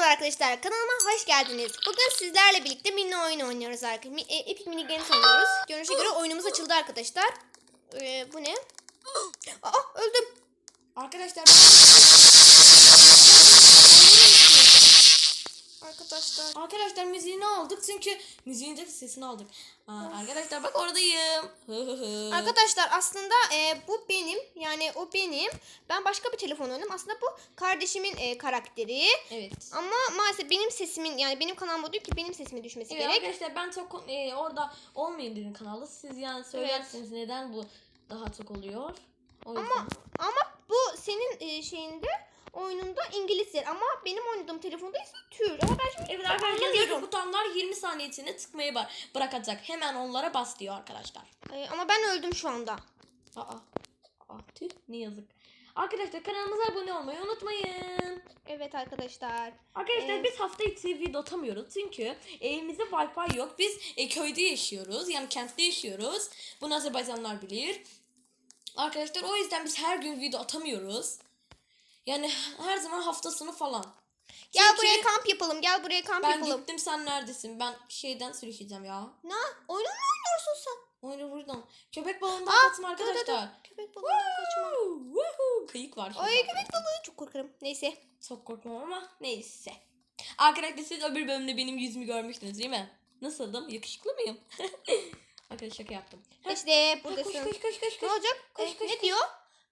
Merhabalar arkadaşlar kanalıma hoş geldiniz. Bugün sizlerle birlikte mini oyun oynuyoruz arkadaşlar. E, Epic Mini Games oynuyoruz. Görünüşe göre oyunumuz açıldı arkadaşlar. Ee, bu ne? Aa öldüm. Arkadaşlar Arkadaşlar. arkadaşlar müziğini aldık çünkü müziğin de sesini aldık. Aa, arkadaşlar bak oradayım. Arkadaşlar aslında e, bu benim yani o benim. Ben başka bir telefon oynadım. Aslında bu kardeşimin e, karakteri. Evet. Ama maalesef benim sesimin yani benim kanalıma diyor ki benim sesime düşmesi Evet gerek. arkadaşlar ben çok e, orada olmayayım dedim kanalda. Siz yani söylersiniz neden bu daha çok oluyor. O yüzden. Ama ama bu senin e, şeyinde oyununda İngilizce ama benim oynadığım telefonda ise Tür. Ama ben şimdi Evet arkadaşlar anlamıyorum. yarı butonlar 20 saniye içinde tıkmayı ba- bırakacak. Hemen onlara bas diyor arkadaşlar. E, ama ben öldüm şu anda. Aa. Aa tüh ne yazık. Arkadaşlar kanalımıza abone olmayı unutmayın. Evet arkadaşlar. Arkadaşlar Evet. biz hafta içi video atamıyoruz çünkü evimizde wifi yok. Biz e, köyde yaşıyoruz yani kentte yaşıyoruz. Bunu Azerbaycanlar bilir. Arkadaşlar o yüzden biz her gün video atamıyoruz. Yani her zaman hafta sonu falan. Gel Çünkü buraya kamp yapalım. Gel buraya kamp Ben yapalım. gittim sen neredesin? Ben şeyden sürüşeceğim ya. Ne? Oyun mu oynuyorsun sen? Oyunu buradan. Köpek balığından Aa, kaçma dur, dur, dur. arkadaşlar. Köpek balığından kaçma. Woo, woohoo. Kıyık var. Ay köpek balığı çok korkarım. Neyse. Çok korkmam ama neyse. Arkadaşlar siz öbür bölümde benim yüzümü görmüştünüz değil mi? Nasıldım? Yakışıklı mıyım? Arkadaşlar şaka yaptım. İşte koş buradasın. koş koş koş Ne koş. olacak? Koş, E, koş, ne koş. diyor?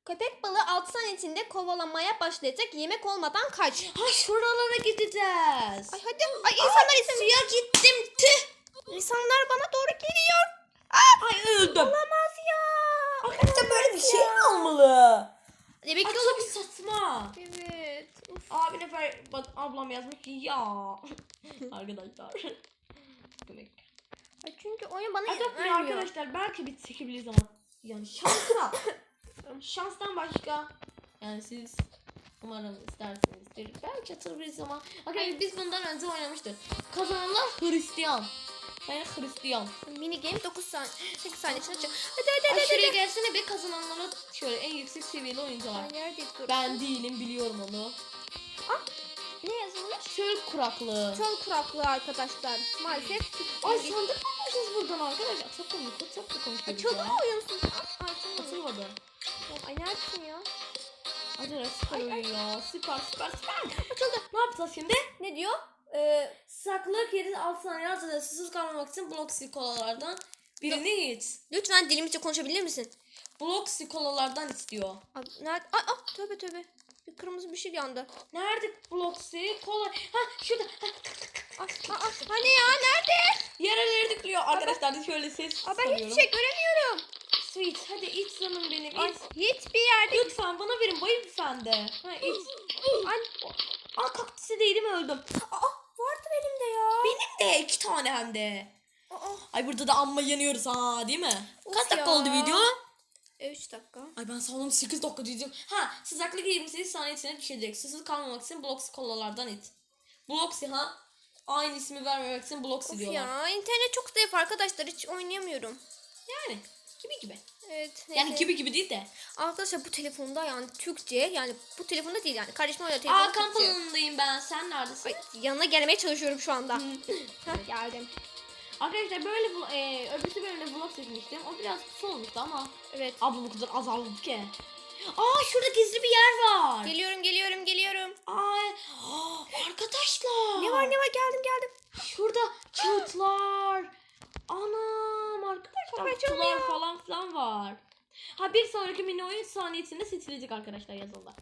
Köpek balığı 6 saniye içinde kovalamaya başlayacak. Yemek olmadan kaç. Ha şuralara gideceğiz. Ay hadi. Ay insanlar insan. Suya gittim tüh. İnsanlar bana doğru geliyor. Ay öldüm. Olamaz ya. Arkadaşlar böyle bir şey mi olmalı? Demek Ay ki çok saçma. Evet. Uf. Abi nefer bak ablam yazmış ki ya. Arkadaşlar. Demek. Ay çünkü oyun bana Ay, vermiyor. arkadaşlar belki bir çekebiliriz ama yani şansa. Şanstan başka. Yani siz umarım isterseniz. Belki atabiliriz ama. Arkadaşlar biz bundan önce oynamıştık. Kazananlar Hristiyan. Ben Hristiyan. Mini game 9 saniye 8 saniye içinde çık. Hadi hadi Ay hadi. hadi. şuraya gelsene bir kazananlara şöyle en yüksek seviyeli oyuncular. Ben değilim biliyorum onu. Ne yazılmış? Çöl kuraklığı. Çöl kuraklığı arkadaşlar. Maalesef. Ay sandık bulmuşuz buradan arkadaşlar. Çok komik, çok da Ay, konuşuyoruz çölde ya. mi oynuyorsun? Ay, ay, Atılmadı. Ay neredesin ya? Acayip süper Ay, ya. Süper süper süper. Açıldı. Ne yapacağız şimdi? Ne diyor? Ee, Saklı yeri alt saniye altında susuz kalmamak için blok kolalardan birini iç. lütfen dilimizce konuşabilir misin? Blok kolalardan istiyor. Ay, nerede? Ay, ay, tövbe tövbe. Bir kırmızı bir şey yandı. Nerede blok kola? Ha şurada. Ha, ay, ay, hani ya nerede? Yerlere tıklıyor. Arkadaşlar şöyle ses Aa, ben hiçbir şey göremiyorum. Su iç. Hadi iç canım benim. Ay, iç. hiçbir yerde. Lütfen bana verin bayım efendi. Ha iç. Ay, Aa kaktüse değdim öldüm. aa, vardı elimde ya. Benim de iki tane hem de. Aa, Ay burada da amma yanıyoruz ha değil mi? Of Kaç dakika ya. oldu video? 3 dakika. Ay ben sandım 8 dakika diyeceğim. Ha sıcaklık 28 saniye içine düşecek. Susuz kalmamak için Bloxy kolalardan it. Bloxy ha? Aynı ismi vermemek için Bloxy Of diyorlar. ya internet çok zayıf arkadaşlar hiç oynayamıyorum. Yani gibi gibi. Evet. Yani neyse. gibi gibi değil de. Arkadaşlar bu telefonda yani Türkçe yani bu telefonda değil yani kardeşim Aa telefon kamp Türkçe. alanındayım ben. Sen neredesin? Ay, yanına gelmeye çalışıyorum şu anda. Geldim. Arkadaşlar böyle vlo- e, öbürsü bölümde vlog çekmiştim. O biraz kısa olmuştu ama. Evet. Abla bu kadar azaldı ki. Aa şurada gizli bir yer var. Geliyorum geliyorum geliyorum. Ay Aa, arkadaşlar. Ne var ne var geldim geldim. Şurada çığıtlar. Anam arkadaşlar Kapı kutular açılmıyor. falan filan var. Ha bir sonraki mini oyun saniyesinde seçilecek arkadaşlar yazılı.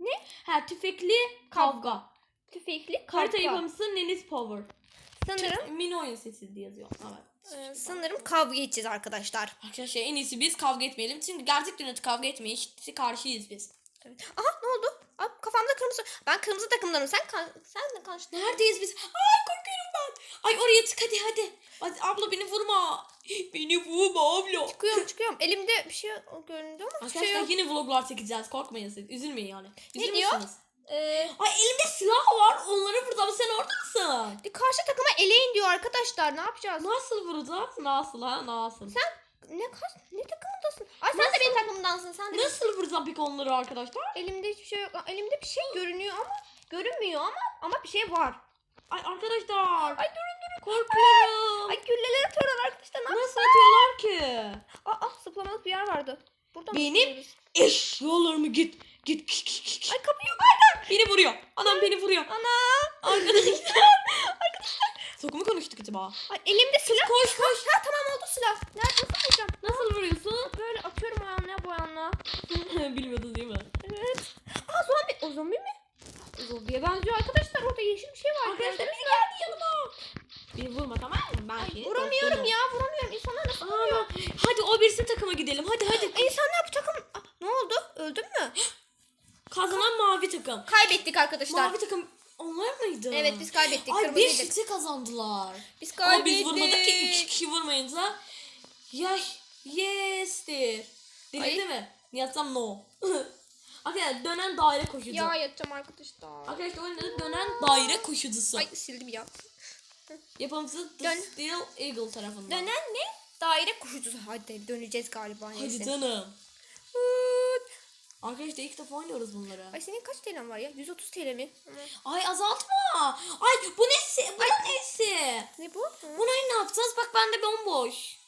ne? Ha tüfekli kavga. Tüfekli Harita karta. yapımcısı Nenis Power. Sanırım Mini oyun seçildi yazıyor. Evet. e, sanırım kavga edeceğiz arkadaşlar. Arkadaşlar en iyisi biz kavga etmeyelim. Çünkü gerçek dünyada kavga etmeye işte karşıyız biz. Evet. Aha ne oldu? Aa, kafamda kırmızı. Ben kırmızı takımdanım. Sen sen de karşı. Neredeyiz biz? Ay korkuyorum ben. Ay oraya çık hadi hadi. Hadi abla beni vurma. Beni vurma abla. Çıkıyorum çıkıyorum. Elimde bir şey göründü ama bir Arkadaşlar şey yok. yine vloglar çekeceğiz. Korkmayın siz. Üzülmeyin yani. Ne Üzülmüşsünüz. Ee, Ay elimde silah var. Onları burada sen orada mısın? karşı takıma eleyin diyor arkadaşlar. Ne yapacağız? Nasıl vuracağız? Nasıl ha? Nasıl? Ne kaç ne takımındasın? Ay sen de benim takımdansın. Sen de Nasıl vuracağım peki onları arkadaşlar? elimde hiçbir şey yok. Elimde bir şey görünüyor ama görünmüyor ama ama bir şey var. Ay arkadaşlar. Ay durun durun. korkuyorum. Ay gülleler atıyorlar arkadaşlar. Ne Nasıl atıyorlar ki? Aa, zıplamalık bir yer vardı. Burada mı Benim- zıplıyoruz? Eşyalarımı git. Git. Ay kapıyı Beni vuruyor. Anam beni vuruyor. Ana. Arkadaşlar. Çok mu konuştuk acaba? Ay elimde silah. Koş koş. Ha tamam oldu silah. Nerede nasıl vuracağım? Nasıl vuruyorsun? Böyle atıyorum ayağımla bu ayağımla. Bilmiyordun değil mi? Evet. Aa zombi. O zombi mi? Zombiye benziyor arkadaşlar. Orada yeşil bir şey var. Arkadaşlar Gördünüz biri mü? geldi yanıma. Beni vurma tamam mı? Ben Ay, seni vuramıyorum dostlarım. ya vuramıyorum. İnsanlar nasıl Aa, vuruyor? hadi o birisi takıma gidelim. Hadi hadi. İnsanlar bu takım... Aa, ne oldu? Öldün mü? Kazanan mavi takım. Kaybettik arkadaşlar. Mavi takım onlar mıydı? Evet biz kaybettik. Ay bir Kırmızıydık. şişe kazandılar. Biz Ama kaybettik. biz vurmadık ki iki kişi vurmayınca. Ya yes'tir. Ay. Değil mi? Yatsam no. Arkadaşlar dönen daire koşucu. Ya yatacağım arkadaşlar. Arkadaşlar oyunun adı dönen daire koşucusu. Ay sildim ya. Yapımcısı The Dön. Steel Eagle tarafından. Dönen ne? Daire koşucusu. Hadi döneceğiz galiba. Hadi Neyse. canım. Arkadaşlar ilk defa oynuyoruz bunları. Ay senin kaç TL'n var ya? 130 TL mi? Ay azaltma. Ay bu nesi? Bu da nesi? Ne bu? Hı. Bunu ne yapacağız? Bak bende bomboş.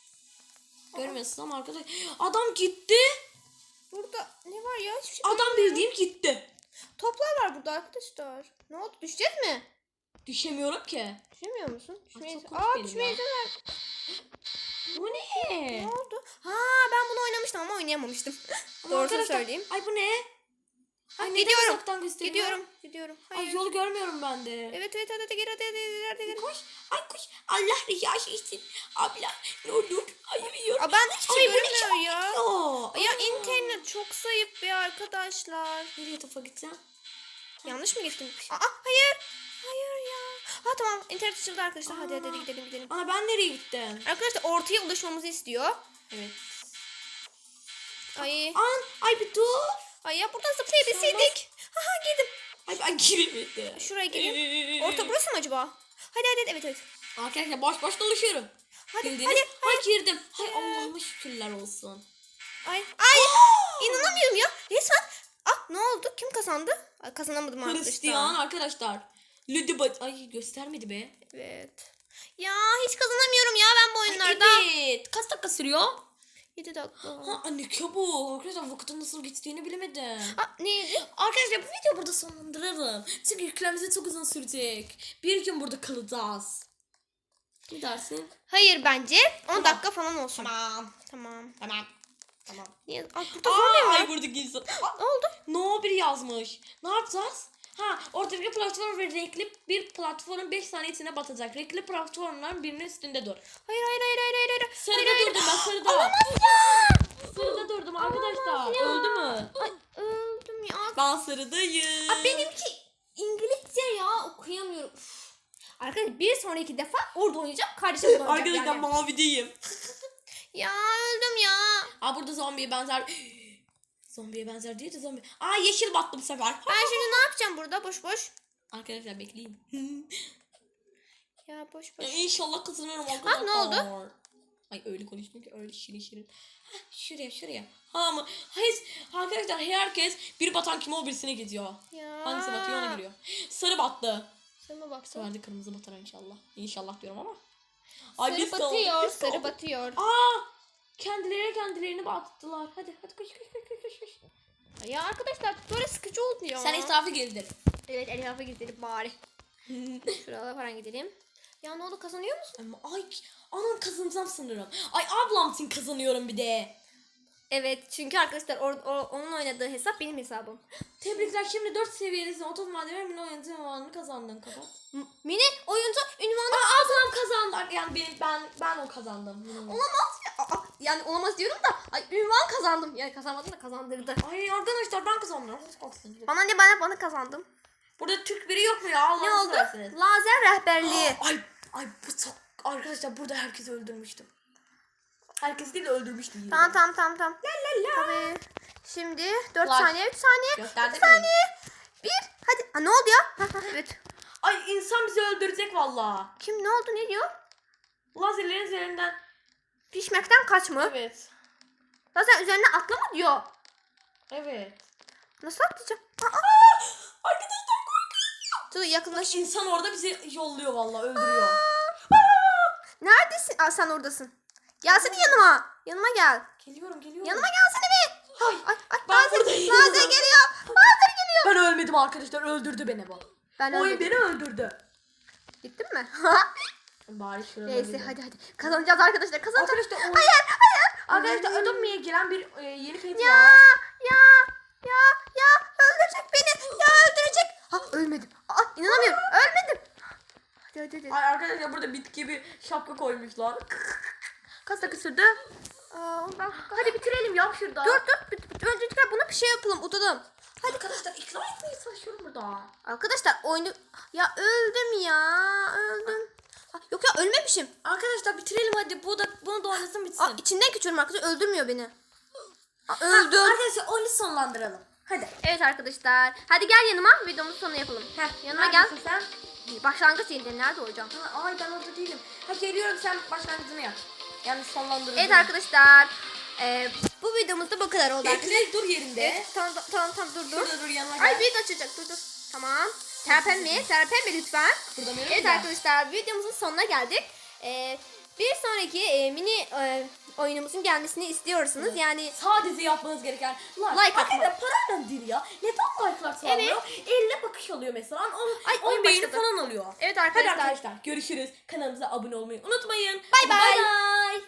Görmüyorsun ama arkadaş. Adam gitti. Burada ne var ya? Hiçbir şey. Adam bildiğim gitti. Toplar var burada arkadaşlar. Ne oldu? Düşeceğiz mi? Düşemiyorum ki. Düşemiyor musun? Düşmeye çok komik Aa benim düşmeye ya. izin ver. Bu ne? Ne oldu? Ha ben bunu oynamıştım ama oynayamamıştım. Ama Doğrusunu arkadaşlar- söyleyeyim. Ay bu ne? Ay neden gidiyorum. Gidiyorum. Gidiyorum. Hayır. Ay yolu görmüyorum ben de. Evet evet hadi hadi geri hadi hadi hadi hadi. Koş. Ay koş. Allah rızası için. Abla ne olur. Ayırıyor. Aa, ben hiçbir şey Ay, görünmüyor ya. Yo. Ya internet çok zayıf be arkadaşlar. Nereye topa gideceğim? Yanlış mı gittim? Aa hayır. Hayır ya. Ha tamam internet açıldı arkadaşlar. Hadi hadi, gidelim gidelim. Ana ben nereye gittim? Arkadaşlar ortaya ulaşmamızı istiyor. Evet. Ay. An ay bir dur. Ay ya buradan zıplayabilseydik. Ha ha girdim. Ay ben giremedim. Şuraya gireyim. Orta burası mı acaba? Hadi hadi evet evet. Arkadaşlar boş boş dolaşıyorum. Hadi Bildiniz? hadi. Ay girdim. Hay Allah'ıma şükürler olsun. Ay ay inanamıyorum ya. Resmen. Ah ne oldu? Kim kazandı? Ay, kazanamadım Hristiyan arkadaşlar. Lüdibat. Ay göstermedi be. Evet. Ya hiç kazanamıyorum ya ben bu oyunlarda. Evet. Kaç dakika sürüyor? 7 dakika. Ha anne çabuk. Arkadaşlar vaktin nasıl geçtiğini bilemedim. Aa, neydi? Arkadaşlar bu videoyu burada sonlandıralım. Çünkü yüklemesi çok uzun sürecek. Bir gün burada kalacağız. Ne dersin? Hayır bence 10 Tamam. dakika falan olsun. Tamam. Tamam. Tamam. Tamam. Niye? Aa, burada zombi Ay buradaki insan. Ne oldu? No bir yazmış. Ne yapacağız? Ha ortadaki platform ve renkli bir platform 5 saniye içine batacak. Renkli platformların birinin üstünde dur. Hayır hayır hayır hayır hayır. Sarıda hayır, hayır. durdum ben sarıda. Olamaz ya. Sarıda durdum arkadaşlar. Öldü mü? Ay, öldüm ya. Ben sarıdayım. Aa, benimki İngilizce ya okuyamıyorum. Üf. Arkadaşlar bir sonraki defa orada oynayacağım. Kardeşim oynayacak Arkadaşlar yani. mavideyim. Ya öldüm ya. Aa burada zombiye benzer. Zombiye benzer değil de zombi. Aa yeşil battı bu sefer. Ben şimdi ne yapacağım burada boş boş? Arkadaşlar bekleyin. Ya boş boş. İnşallah kazanırım arkadaşlar. ne oldu? Ay öyle konuştum ki öyle şirin şirin. Heh, şuraya şuraya. Ha mı? Hayır arkadaşlar herkes bir batan kim o birisine gidiyor. Ya. Hangisi batıyor ona giriyor. Sarı battı. Sana Bu baksana. de kırmızı batar inşallah. İnşallah diyorum ama. Sarı biz kaldık, batıyor, biz sarı kaldık. batıyor. Aa! Kendileri kendilerini battılar. Hadi hadi koş koş koş koş koş. Ya arkadaşlar böyle sıkıcı oldu ya. Sen etrafı gezdir. Evet etrafa gidelim bari. Şurada falan gidelim. Ya ne oldu kazanıyor musun? Ama ay anam kazanacağım sanırım. Ay ablam için kazanıyorum bir de. Evet çünkü arkadaşlar or- o- onun oynadığı hesap benim hesabım. Tebrikler şimdi 4 seviyedesin. Otof madde ve mini oyuncu ünvanını kazandın kapat. M- Mini oyuncu ünvanı Aa ablam kazandı. Yani benim ben ben o kazandım. Olamaz. ya. Aa, yani olamaz diyorum da ay ünvan kazandım. Yani kazanmadım da kazandırdı. Ay arkadaşlar ben kazandım. Bana ne bana bana kazandım. Burada Türk biri yok mu ya? Allah'ını Ne oldu? Lazer rehberliği. Ay ay bu çok arkadaşlar burada herkesi öldürmüştüm. Herkes değil de öldürmüştüm. tamam tamam tamam tamam. Tabii. Şimdi 4 Var. saniye 3 saniye. Gösterdim 2 saniye. 1. Hadi. Ha, ne oldu ya? Ha, ha, evet. Ay insan bizi öldürecek valla. Kim ne oldu ne diyor? Lazerlerin üzerinden. Pişmekten kaç mı? Evet. Lazer üzerine atlama diyor. Evet. Nasıl atlayacağım? Aa, Arkadaşlar korkuyorum. Dur yakınlaş. İnsan orada bizi yolluyor vallahi öldürüyor. Neredesin? Aa sen oradasın. Gelsene yanıma. Yanıma gel. Geliyorum geliyorum. Yanıma gelsene bir. Hay. Ay ay Ben buradayım. Nazır geliyor. Nazır geliyor. Ben ölmedim arkadaşlar öldürdü beni bu. Ben Oyun öldüm. beni öldürdü. Gittin mi? Bari şurada Neyse hadi hadi. Kazanacağız arkadaşlar. Kazanacağız. Arkadaşlar oyun... Hayır hayır. Arkadaşlar Adobe'ye gelen bir e, yeni pet Ya var. ya ya ya öldürecek beni. Ya öldürecek. Ha ölmedim. Aa inanamıyorum. Ölmedim. Hadi hadi hadi. Ay arkadaşlar burada bitki bir şapka koymuşlar. Kaç dakika sürdü? Aa, ben... Hadi bitirelim ya şurada. Dur dur. bit- bit- Öncelikle buna bir şey yapalım. Utanım. Hadi arkadaşlar ikna etmeye çalışıyorum burada. Arkadaşlar oyunu... Ya öldüm ya. Öldüm. Ha, Yok ya ölmemişim. Arkadaşlar bitirelim hadi. Bu da bunu da oynasın bitsin. Aa, içinden geçiyorum arkadaşlar. Öldürmüyor beni. Aa, öldüm. Arkadaşlar oyunu sonlandıralım. Hadi. Evet arkadaşlar. Hadi gel yanıma. Videomuzun sonunu yapalım. Heh, yanıma gel. sen? Başlangıç yerinde nerede olacağım? Ha, ay ben orada değilim. Ha geliyorum sen başlangıcını yap. Yani sonlandıralım. Evet arkadaşlar. Ee, bu videomuzda bu kadar oldu arkadaşlar. Bekle dur yerinde. Evet, tamam tamam tamam, tamam dur dur. Şurada dur yanıma gel. Ay video açacak dur dur. Tamam. Terpenme, terpenme lütfen. Burada mı? Evet arkadaşlar videomuzun sonuna geldik. Ee, bir sonraki e, mini e, oyunumuzun gelmesini istiyorsanız yani Sadece yapmanız gereken like. Like atmak. Arkadaşlar parayla değil ya. Neden like'lar sağlıyor? Elle bakış alıyor mesela. On, Ay, on oyun beğeni falan alıyor. evet Hadi arkadaşlar. arkadaşlar görüşürüz. Kanalımıza abone olmayı unutmayın. Bay bay.